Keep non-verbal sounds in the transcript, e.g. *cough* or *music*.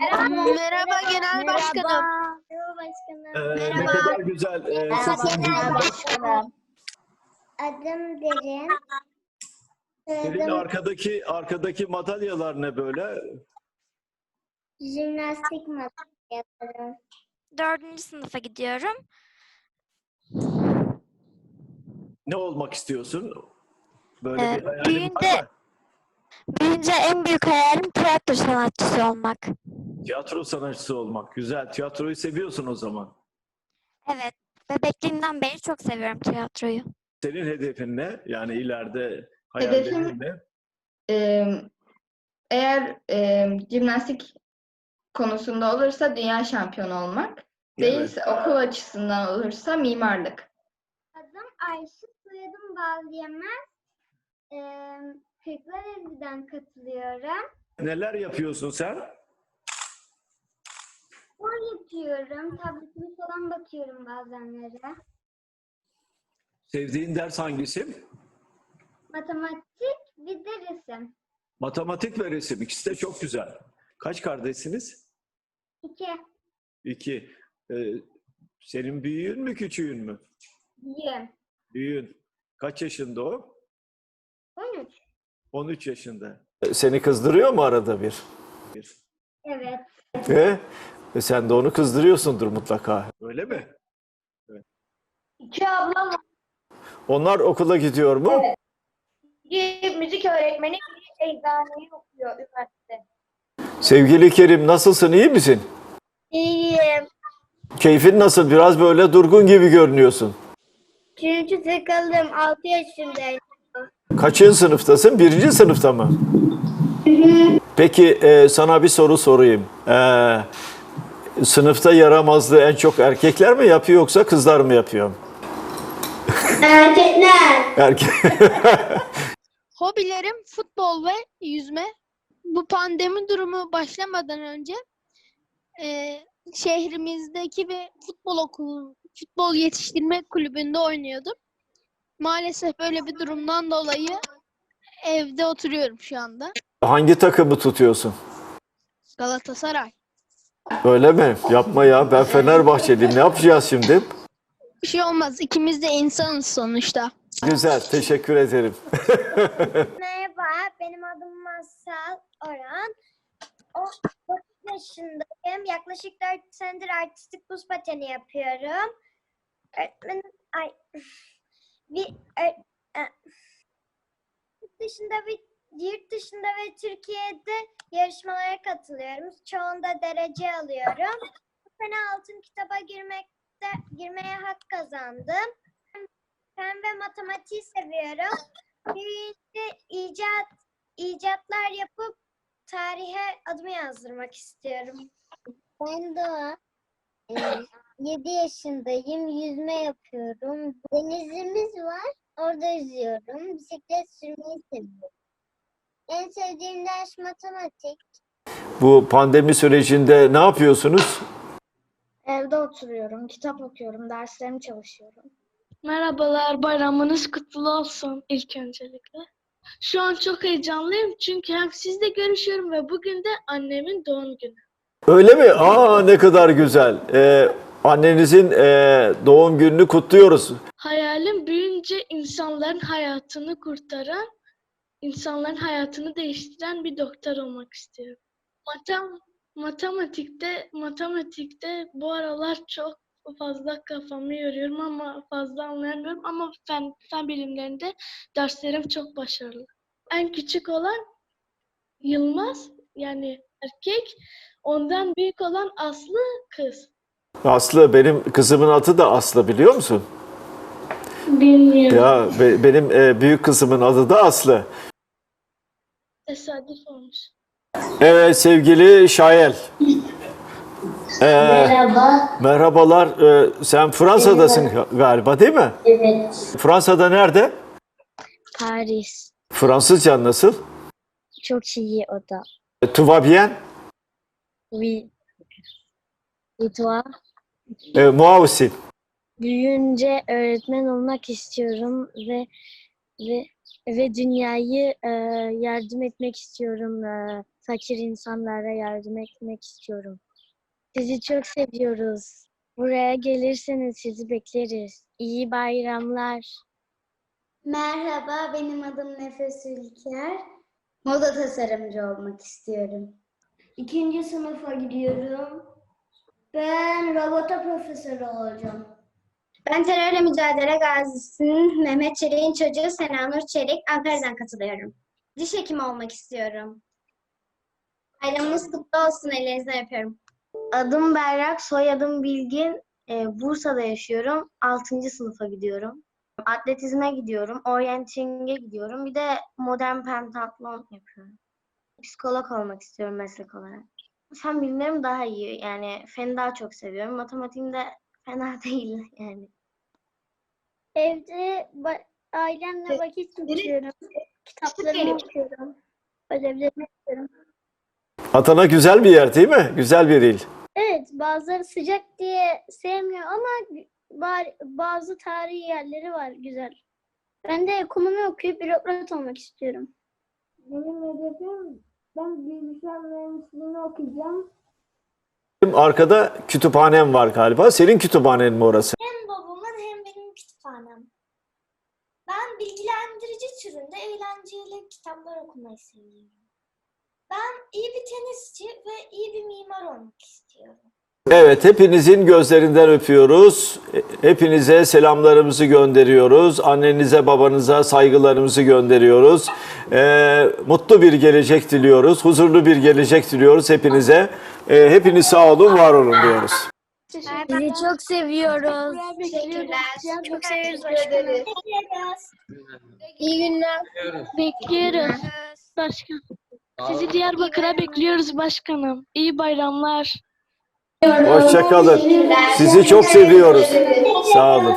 Merhaba Genel Başkanım. Merhaba başkanım. Ee, ne Merhaba. kadar güzel. Sesin güzel. başkanım. Adım Derin. Soyadım arkadaki arkadaki madalyalar ne böyle? jimnastik yaparım. Dördüncü sınıfa gidiyorum. Ne olmak istiyorsun? Böyle Ee, bir hayalin var mı? Büyünce en büyük hayalim tiyatro sanatçısı olmak. Tiyatro sanatçısı olmak. Güzel. Tiyatroyu seviyorsun o zaman. Evet, bebekliğimden beri çok seviyorum tiyatroyu. Senin hedefin ne? Yani ileride hayallerin Hedefim- ne? Ee, eğer e, jimnastik konusunda olursa dünya şampiyonu olmak. Değilse okul açısından olursa mimarlık. Adım Ayşe, soyadım Balyemez. Ee, Kırklareli'den katılıyorum. Neler yapıyorsun sen? Spor yapıyorum. Tabletime falan bakıyorum bazenlere. Sevdiğin ders hangisi? Matematik bir de resim. Matematik ve resim. İkisi de çok güzel. Kaç kardeşsiniz? İki. İki. Ee, senin büyüğün mü küçüğün mü? Yiyeyim. Büyüğün. Kaç yaşında o? 13. 13 yaşında. Seni kızdırıyor mu arada bir? bir. Evet. Ve e sen de onu kızdırıyorsundur mutlaka. Öyle mi? İki ablam var. Onlar okula gidiyor mu? Biri müzik öğretmeni, biri eczaneyi okuyor üniversite. Sevgili Kerim nasılsın? iyi misin? İyiyim. Keyfin nasıl? Biraz böyle durgun gibi görünüyorsun. Çünkü sıkıldım. 6 yaşındayım. Kaçıncı sınıftasın? Birinci sınıfta mı? Peki e, sana bir soru sorayım. E, sınıfta yaramazlığı en çok erkekler mi yapıyor yoksa kızlar mı yapıyor? Erkekler. Erkek. *laughs* Hobilerim futbol ve yüzme. Bu pandemi durumu başlamadan önce e, şehrimizdeki bir futbol okulu, futbol yetiştirme kulübünde oynuyordum. Maalesef böyle bir durumdan dolayı evde oturuyorum şu anda. Hangi takımı tutuyorsun? Galatasaray. Öyle mi? Yapma ya. Ben Fenerbahçeliyim. Ne yapacağız şimdi? Bir şey olmaz. İkimiz de insanız sonuçta. Güzel. Teşekkür ederim. *laughs* Merhaba, benim adım Masal Orhan. O 9 yaşındayım. Yaklaşık 4 senedir artistik buz pateni yapıyorum. Öğretmenim, ay, bir, e, yurt dışında ve yurt dışında ve Türkiye'de yarışmalara katılıyorum. Çoğunda derece alıyorum. Bu sene altın kitaba girmekte girmeye hak kazandım. Fen ve matematiği seviyorum. Büyüyünce icat icatlar yapıp tarihe adımı yazdırmak istiyorum. Ben Doğa. 7 yaşındayım. Yüzme yapıyorum. Denizimiz var. Orada yüzüyorum. Bisiklet sürmeyi seviyorum. En sevdiğim ders matematik. Bu pandemi sürecinde ne yapıyorsunuz? Evde oturuyorum. Kitap okuyorum. Derslerimi çalışıyorum. Merhabalar, bayramınız kutlu olsun ilk öncelikle. Şu an çok heyecanlıyım çünkü hem sizle görüşüyorum ve bugün de annemin doğum günü. Öyle mi? Aa ne kadar güzel. Ee, annenizin e, doğum gününü kutluyoruz. Hayalim büyüyünce insanların hayatını kurtaran, insanların hayatını değiştiren bir doktor olmak istiyorum. Matem, matematikte, matematikte bu aralar çok fazla kafamı yoruyorum ama fazla anlayamıyorum ama fen, fen bilimlerinde derslerim çok başarılı. En küçük olan Yılmaz yani erkek, ondan büyük olan Aslı kız. Aslı benim kızımın adı da Aslı biliyor musun? Bilmiyorum. Ya be- benim e, büyük kızımın adı da Aslı. Tesadüf olmuş. Evet sevgili Şayel. Ee, Merhaba. merhabalar. Ee, sen Fransa'dasın galiba değil mi? Evet. Fransa'da nerede? Paris. Fransızca nasıl? Çok iyi o da. Tu vas bien? Oui. Et toi? Ee, moi aussi. Büyüyünce öğretmen olmak istiyorum ve ve ve dünyayı e, yardım etmek istiyorum. E, fakir insanlara yardım etmek istiyorum. Sizi çok seviyoruz. Buraya gelirseniz sizi bekleriz. İyi bayramlar. Merhaba, benim adım Nefes Ülker. Moda tasarımcı olmak istiyorum. İkinci sınıfa gidiyorum. Ben robota profesörü olacağım. Ben terörle mücadele gazisinin Mehmet Çelik'in çocuğu Senanur Çelik. Ankara'dan katılıyorum. Diş hekimi olmak istiyorum. Bayramınız kutlu olsun. Ellerinizden öpüyorum. Adım Berrak, soyadım Bilgin. Ee, Bursa'da yaşıyorum. 6. sınıfa gidiyorum. Atletizme gidiyorum, orienteering'e gidiyorum. Bir de modern pentatlon yapıyorum. Psikolog olmak istiyorum meslek olarak. Fen bilimlerim daha iyi. Yani feni daha çok seviyorum. Matematiğim de fena *laughs* değil yani. Evde ailemle vakit geçiriyorum. Kitaplarımı okuyorum. Ödevlerimi yapıyorum. Adana güzel bir yer değil mi? Güzel bir il. Evet, bazıları sıcak diye sevmiyor ama ba- bazı tarihi yerleri var güzel. Ben de ekonomi okuyup bürokrat olmak istiyorum. Benim hedefim, ben bilgisayar mühendisliğini okuyacağım. Arkada kütüphanem var galiba. Senin kütüphanen mi orası? Hem babamın hem benim kütüphanem. Ben bilgilendirici türünde eğlenceli kitaplar okumayı seviyorum. Ben iyi bir tenisçi ve iyi bir mimar olmak istiyorum. Evet, hepinizin gözlerinden öpüyoruz. Hepinize selamlarımızı gönderiyoruz. Annenize, babanıza saygılarımızı gönderiyoruz. Ee, mutlu bir gelecek diliyoruz. Huzurlu bir gelecek diliyoruz hepinize. Ee, hepiniz sağ olun, var olun diyoruz. Sizi çok seviyoruz. Teşekkürler. Çok seviyoruz başkanım. İyi günler. Bekliyoruz başkan. Sizi Diyarbakır'a bekliyoruz başkanım. İyi bayramlar. Hoşçakalın. Sizi çok seviyoruz. Sağ olun.